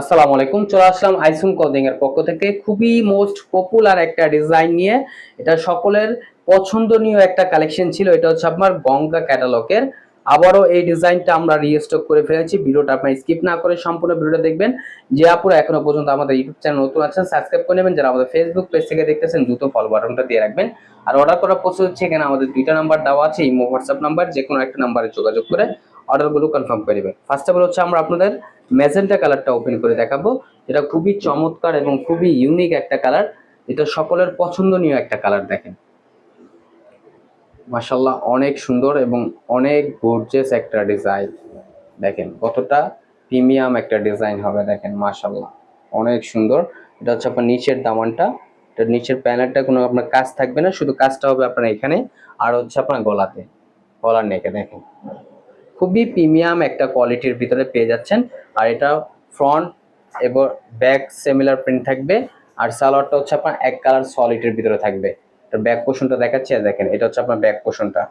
আসসালামু আলাইকুম, চলে আসলাম আইসুম কোডিং এর পক্ষ থেকে। খুবই মোস্ট পপুলার একটা ডিজাইন নিয়ে। এটা সকলের পছন্দনীয় একটা কালেকশন ছিল, এটা হচ্ছে আপনার গঙ্গা ক্যাটালগের আবারও এই ডিজাইনটা আমরা রিস্টক করে ফেলেছি। ভিডিওটা আপনার স্কিপ না করে সম্পূর্ণ ভিডিওটা দেখবেন। যে আপুরা এখনও পর্যন্ত আমাদের ইউটিউব চ্যানেল নতুন আছেন সাবস্ক্রাইব করে নেবেন। যারা আমাদের ফেসবুক পেজ থেকে দেখতেছেন, দ্রুত ফলো বাটনটা দিয়ে রাখবেন। আর অর্ডার করার প্রসেস হচ্ছে এখানে আমাদের দুইটা নাম্বার দেওয়া আছে, ইমো, হোয়াটসঅ্যাপ নাম্বার যে কোনো একটা নাম্বারে যোগাযোগ করে অর্ডারগুলো কনফার্ম করে নেবেন। ফার্স্ট অফ অল হচ্ছে আমরা আপনাদের ম্যাজেন্টা কালারটা ওপেন করে দেখাবো। এটা খুবই চমৎকার এবং খুবই ইউনিক একটা কালার। এটা সকলের পছন্দনীয় একটা কালার দেখেন। মাশাল্লাহ অনেক সুন্দর এবং অনেক গর্জেস একটা ডিজাইন দেখেন, কতটা প্রিমিয়াম একটা ডিজাইন হবে দেখেন মাশাল্লাহ অনেক সুন্দর। এটা হচ্ছে আপনার নিচের দামানটা। এটা নিচের প্যানেলটা কোনো আপনার কাজ থাকবে না, শুধু কাজটা হবে আপনার এখানে আর হচ্ছে আপনার গলাতে। গলার নেকে দেখেন। খুবই প্রিমিয়াম একটা কোয়ালিটির ভিতরে পেয়ে যাচ্ছেন। আর এটা ফ্রন্ট এবং ব্যাক সিমিলার প্রিন্ট থাকবে। আর সালোয়ারটা হচ্ছে আপনার এক কালার সলিডের ভিতরে থাকবে। এটা ব্যাক পোর্শনটা দেখাচ্ছি দেখেন, এটা হচ্ছে আপনার ব্যাক পোর্শনটা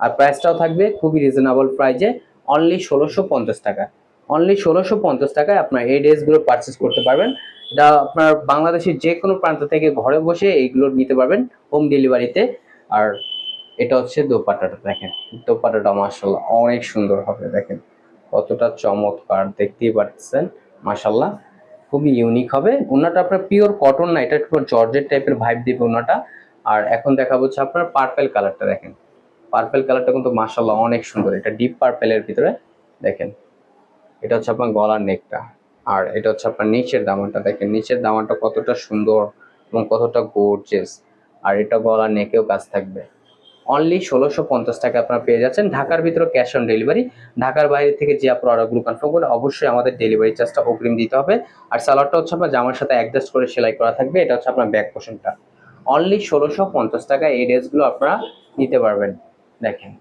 আর প্রাইসটাও থাকবে খুবই রিজনেবল প্রাইজে অনলি ষোলোশো পঞ্চাশ টাকা। অনলি ষোলোশো পঞ্চাশ টাকায় আপনার এই ড্রেসগুলো পারচেস করতে পারবেন। এটা আপনার বাংলাদেশের যে কোনো প্রান্ত থেকে ঘরে বসে এইগুলো নিতে পারবেন হোম ডেলিভারিতে আর এটা হচ্ছে দোপাট্টাটা, দেখেন, দোপাট্টাটা মাসাল্লাহ অনেক সুন্দর হবে, দেখেন। কতটা চমৎকার, দেখতেই পাচ্ছেন মাসাল্লাহ খুবই ইউনিক হবে। ওনাটা আপনার পিওর কটন না, এটা একটু জর্জেট টাইপের ভাইব দিবে ওনাটা। আর এখন দেখাবো হচ্ছে আপনার পার্পেল কালারটা দেখেন। পার্পেল কালারটা কিন্তু মাসাল্লাহ অনেক সুন্দর। এটা ডিপ পার্পেলের ভিতরে, দেখেন। এটা হচ্ছে আপনার গলার নেকটা আর এটা হচ্ছে আপনার নিচের দামানটা, দেখেন। নিচের দামানটা কতটা সুন্দর এবং কতটা গোর্জেস আর এটা গলার নেকেও কাজ থাকবে। অনলি ষোলোশো পঞ্চাশ টাকা আপনারা পেয়ে যাচ্ছেন। ঢাকার ভিতরে ক্যাশ অন ডেলিভারি ঢাকার বাইরে থেকে যে আপনার অর্ডারগুলো কনফার্ম করে অবশ্যই আমাদের ডেলিভারি চার্জটা অগ্রিম দিতে হবে। আর সালোয়ারটা হচ্ছে আপনার জামার সাথে অ্যাডজাস্ট করে সেলাই করা থাকবে। এটা হচ্ছে আপনার ব্যাক পোর্শনটা অনলি ষোলোশো পঞ্চাশ টাকা এই ড্রেসগুলো আপনারা নিতে পারবেন। দেখেন।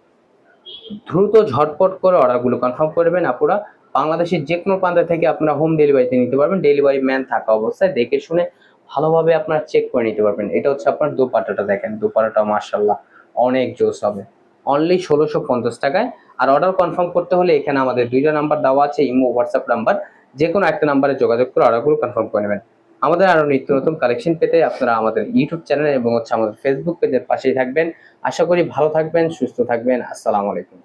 দ্রুত ঝটপট করে অর্ডারগুলো কনফার্ম করবেন আপনারা বাংলাদেশের যে কোনো প্রান্ত থেকে আপনারা হোম ডেলিভারিতে নিতে পারবেন। ডেলিভারি ম্যান থাকা অবস্থায় দেখে শুনে ভালোভাবে আপনারা চেক করে নিতে পারবেন। এটা হচ্ছে আপনার দোপাটাটা দেখেন। দোপাটাটা মার্শাল্লাহ অনেক জোস হবে। অনলি ষোলোশো পঞ্চাশ টাকায়। আর অর্ডার কনফার্ম করতে হলে এখানে আমাদের দুইটা নাম্বার দেওয়া আছে, ইমো হোয়াটসঅ্যাপ নাম্বার যে কোনো একটা নাম্বারে যোগাযোগ করে অর্ডারগুলো কনফার্ম করে নেবেন। আমাদের আরও নিত্য নতুন কালেকশন পেতে আপনারা আমাদের ইউটিউব চ্যানেল এবং হচ্ছে আমাদের ফেসবুক পেজের পাশেই থাকবেন। আশা করি ভালো থাকবেন, সুস্থ থাকবেন। আসসালামু আলাইকুম।